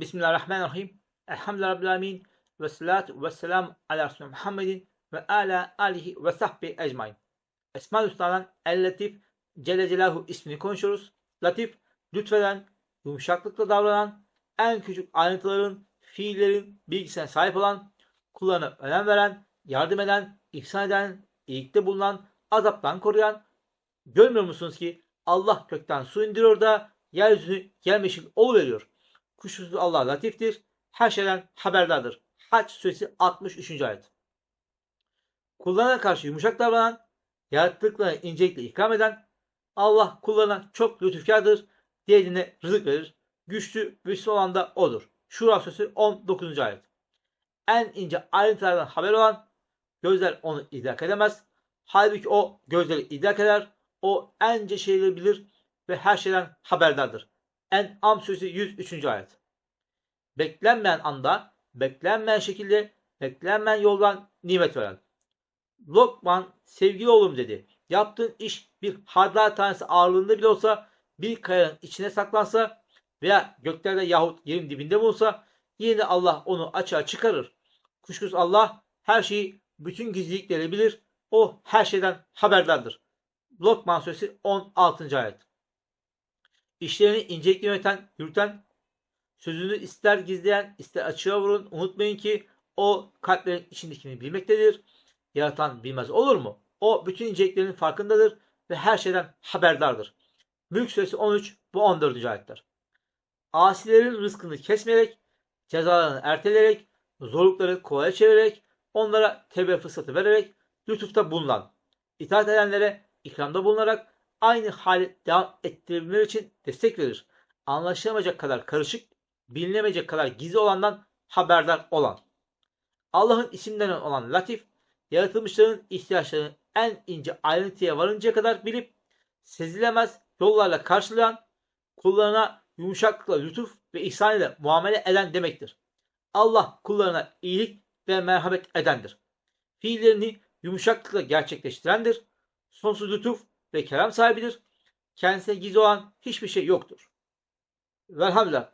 Bismillahirrahmanirrahim. Elhamdülillahi Rabbil Alemin. Ve salatu ve selamu ala Resulü Muhammedin ve ala alihi ve sahbihi ecmain. Esma-ül Hüsna'dan El-Latif Celle Celaluhu ismini konuşuyoruz. Latif, lütfeden, yumuşaklıkla davranan, en küçük ayrıntıların, fiillerin bilgisine sahip olan, kullarına önem veren, yardım eden, ihsan eden, iyilikte bulunan, azaptan koruyan, görmüyor musunuz ki Allah gökten su indiriyor da yeryüzünü yermeşil veriyor. Kuşkusuz Allah latiftir. Her şeyden haberdardır. Haç suresi 63. ayet. Kullarına karşı yumuşak davranan, yarattıklarına incelikle ikram eden, Allah kullarına çok lütufkardır, diğerine rızık verir. Güçlü, güçsüz olan da O'dur. Şura suresi 19. ayet. En ince ayrıntılardan haber olan, gözler onu idrak edemez. Halbuki o gözleri idrak eder. O ence şeyleri bilir ve her şeyden haberdardır. En'am suresi 103. ayet. Beklenmeyen anda, beklenmeyen şekilde, beklenmeyen yoldan nimet veren. Lokman sevgili oğlum dedi. Yaptığın iş bir hardal tanesi ağırlığında bile olsa bir kayanın içine saklansa veya göklerde yahut yerin dibinde bulunsa yine de Allah onu açığa çıkarır. Kuşkusuz Allah her şeyi bütün gizlilikleri bilir. O her şeyden haberdardır. Lokman suresi 16. ayet. İşlerini incelikle yöneten, yürüten, sözünü ister gizleyen, ister açığa vurun. Unutmayın ki o kalplerin içindekini bilmektedir. Yaratan bilmez olur mu? O bütün inceliklerin farkındadır ve her şeyden haberdardır. Mülk suresi 13 bu 14. ayetler. Asilerin rızkını kesmeyerek, cezalarını erteleyerek, zorlukları kolaya çevirerek, onlara tevbe fırsatı vererek, lütufta bulunan, itaat edenlere ikramda bulunarak aynı hali devam ettirebilmeleri için destek verir. Anlaşılamayacak kadar karışık, bilinemeyecek kadar gizli olandan haberdar olan. Allah'ın isimlerinden olan Latif, yaratılmışların ihtiyaçlarını en ince ayrıntıya varıncaya kadar bilip sezilemez yollarla karşılayan, kullarına yumuşaklıkla lütuf ve ihsan ile muamele eden demektir. Allah kullarına iyilik ve merhamet edendir. Fiillerini yumuşaklıkla gerçekleştirendir. Sonsuz lütuf ve kerem sahibidir. Kendisine gizli olan hiçbir şey yoktur. Velhamdülillah.